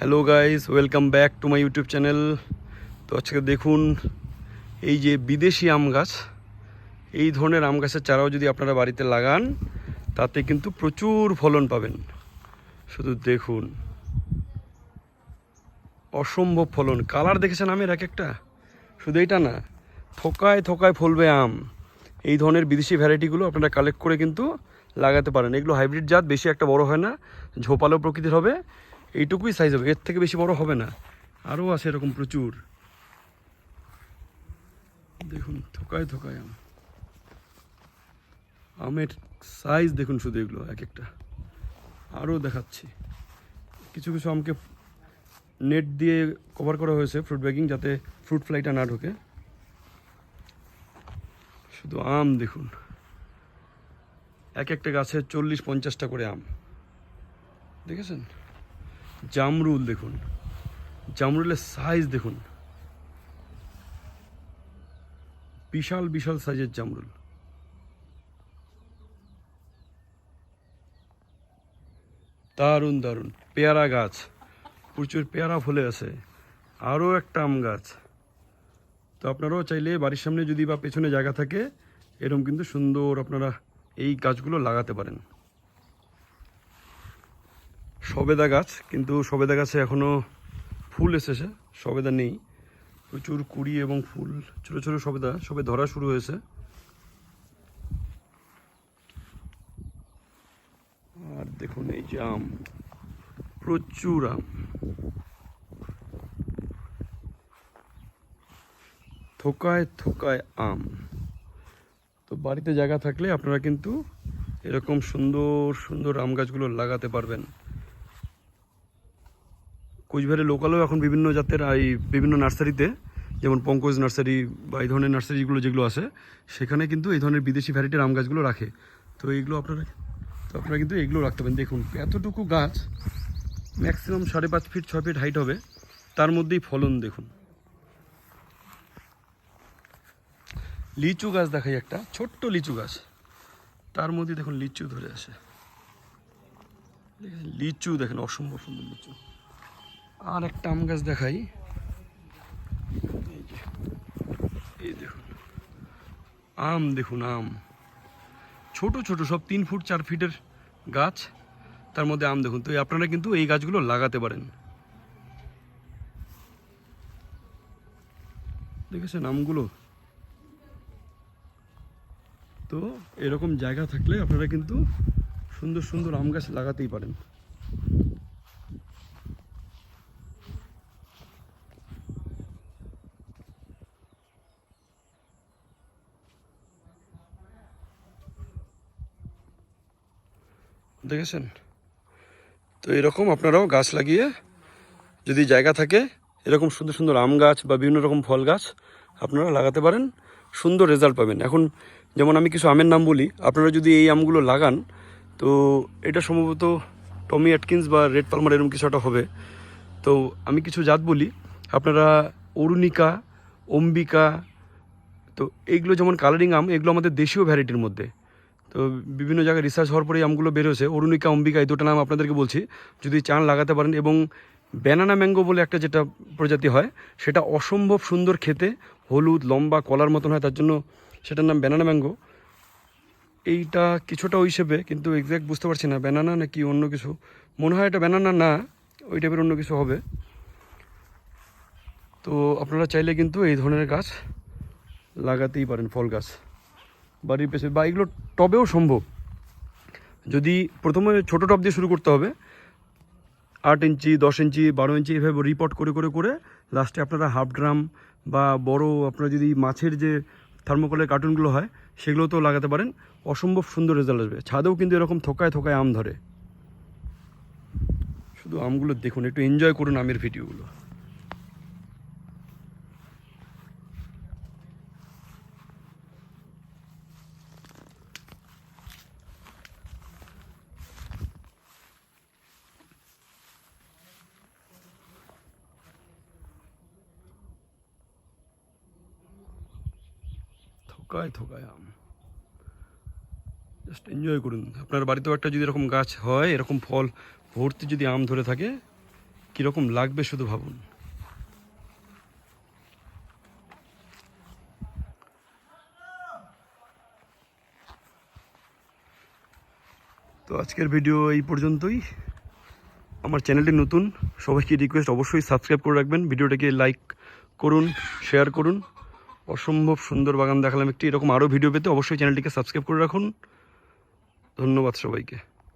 Hello guys, welcome back to my YouTube channel. তো আজকে দেখুন, এই যে বিদেশি আম গাছ, এই ধরনের আম গাছের চারাও যদি আপনারা বাড়িতে লাগান, তাতে কিন্তু প্রচুর ফলন পাবেন। শুধু দেখুন, অসম্ভব ফলন। কালার দেখেছেন আমের এক একটা? শুধু এইটা না, থোকায় থোকায় ফলবে আম। এই ধরনের বিদেশি ভ্যারাইটিগুলো আপনারা কালেক্ট করে কিন্তু লাগাতে পারেন। এগুলো হাইব্রিড জাত, বেশি একটা বড় হয় না, ঝোপালো প্রকৃতির হবে। এইটুকুই সাইজ হবে, এর থেকে বেশি বড় হবে না। আরও আছে এরকম প্রচুর। দেখুন, থোকায় থোকায় আম। আমের সাইজ দেখুন শুধু এগুলো, এক একটা। আরও দেখাচ্ছি। কিছু কিছু আমকে নেট দিয়ে কভার করা হয়েছে ফ্রুট ব্যাগিং যাতে ফ্রুট ফ্লাইটা না ঢোকে। শুধু আম দেখুন। এক একটা গাছে চল্লিশ পঞ্চাশটা করে আম। দেখেছেন? জামরুল দেখুন। জামরুলের সাইজ দেখুন। বিশাল বিশাল সাইজের জামরুল। দারুণ দারুণ। পেয়ারা গাছ। প্রচুর পেয়ারা ফুলে আছে। আরও একটা আম গাছ। তো আপনারাও চাইলে বাড়ির সামনে যদি বা পেছনে জায়গা থাকে এরকম কিন্তু সুন্দর আপনারা এই গাছগুলো লাগাতে পারেন। সবেদা গাছ, কিন্তু সবেদা গাছে এখনও ফুল এসেছে, সবেদা নেই। প্রচুর কুড়ি এবং ফুল, ছোটো ছোটো সবেদা, সবে ধরা শুরু হয়েছে। আর দেখুন এই যে আম, প্রচুর আম। থোকায় থোকায় আম। তো বাড়িতে জায়গা থাকলে আপনারা কিন্তু এরকম সুন্দর সুন্দর আম গাছগুলো লাগাতে পারবেন। কোচবিহারের লোকালও এখন বিভিন্ন জাতের এই বিভিন্ন নার্সারিতে, যেমন পঙ্কজ নার্সারি বা এই ধরনের নার্সারিগুলো যেগুলো আছে, সেখানে কিন্তু এই ধরনের বিদেশি ভ্যারাইটির আম গাছগুলো রাখে। তো এইগুলো আপনারা, তো আপনারা কিন্তু এগুলো রাখতে পারেন। দেখুন, এতটুকু গাছ ম্যাক্সিমাম সাড়ে পাঁচ ফিট ছয় ফিট হাইট হবে। তার মধ্যেই ফলন দেখুন। লিচু গাছ দেখাই একটা, ছোট্ট লিচু গাছ। তার মধ্যে দেখুন লিচু ধরে আসে লিচু দেখেন, অসম্ভব সুন্দর লিচু। আর একটা আম গাছ দেখাই। এই দেখুন। আম দেখুন, আম। ছোট ছোট, সব তিন ফুট, চার ফিটের গাছ। তার মধ্যে আম দেখুন। তো আপনারা কিন্তু এই গাছগুলো লাগাতে পারেন। দেখেছেন আমগুলো? তো এরকম জায়গা থাকলে আপনারা কিন্তু সুন্দর সুন্দর আম গাছ লাগাতেই পারেন। দেখেছেন? তো এরকম আপনারাও গাছ লাগিয়ে যদি জায়গা থাকে, এরকম সুন্দর সুন্দর আম গাছ বা বিভিন্ন রকম ফল গাছ আপনারা লাগাতে পারেন, সুন্দর রেজাল্ট পাবেন। এখন যেমন আমি কিছু আমের নাম বলি, আপনারা যদি এই আমগুলো লাগান, তো এটা সম্ভবত টমি অ্যাটকিন্স বা রেড পালমার এরকম কিছু একটা হবে। তো আমি কিছু জাত বলি, আপনারা অরুণিকা, অম্বিকা, তো এইগুলো যেমন কালারিং আম, এগুলো আমাদের দেশীয় ভ্যারাইটির মধ্যে। তো বিভিন্ন জায়গায় রিসার্চ হওয়ার পরে আমগুলো বেরোছে অরুণিকা, অম্বিকা, এই দুটো নাম আপনাদেরকে বলছি। যদি চান লাগাতে পারেন এবং ব্যানানা ম্যাঙ্গো বলে একটা যেটা প্রজাতি হয়, সেটা অসম্ভব সুন্দর খেতে, হলুদ, লম্বা, কলার মতন হয়, তার জন্য সেটার নাম ব্যানানা ম্যাঙ্গো এইটা কিছুটা ওই হিসেবে কিন্তু এক্স্যাক্ট বুঝতে পারছি না ব্যানানা নাকি অন্য কিছু। মনে হয় এটা ব্যানানা না, ওই টাইপের অন্য কিছু হবে। তো আপনারা চাইলে কিন্তু এই ধরনের গাছ লাগাতেই পারেন, ফল গাছ। বাড়ির পেছনে বা এগুলো টবেও সম্ভব। যদি প্রথমে ছোটো টব দিয়ে শুরু করতে হবে, আট ইঞ্চি, দশ ইঞ্চি, বারো ইঞ্চি এভাবে রিপোর্ট করে করে করে লাস্টে আপনারা হাফ ড্রাম বা বড় আপনারা যদি মাছের যে থার্মোকলের কার্টুনগুলো হয় সেগুলো তো লাগাতে পারেন। অসম্ভব সুন্দর রেজাল্ট আসবে। ছাদেও কিন্তু এরকম থোকায় থোকায় আম ধরে। শুধু আমগুলো দেখুন, একটু এনজয় করুন আমের ভিডিওগুলো থোকায় থোকায় আম জাস্ট এনজয় করুন। আপনার বাড়িতেও একটা যদি এরকম গাছ হয়, এরকম ফল ভর্তি যদি আম ধরে থাকে, কীরকম লাগবে শুধু ভাবুন। তো আজকের ভিডিও এই পর্যন্তই। আমার চ্যানেলটি নতুন, সবাইকে রিকোয়েস্ট অবশ্যই সাবস্ক্রাইব করে রাখবেন। ভিডিওটাকে লাইক করুন শেয়ার করুন। অসম্ভব সুন্দর বাগান দেখালাম একটি। এরকম আরও ভিডিও পেতে অবশ্যই চ্যানেলটিকে সাবস্ক্রাইব করে রাখুন। ধন্যবাদ সবাইকে।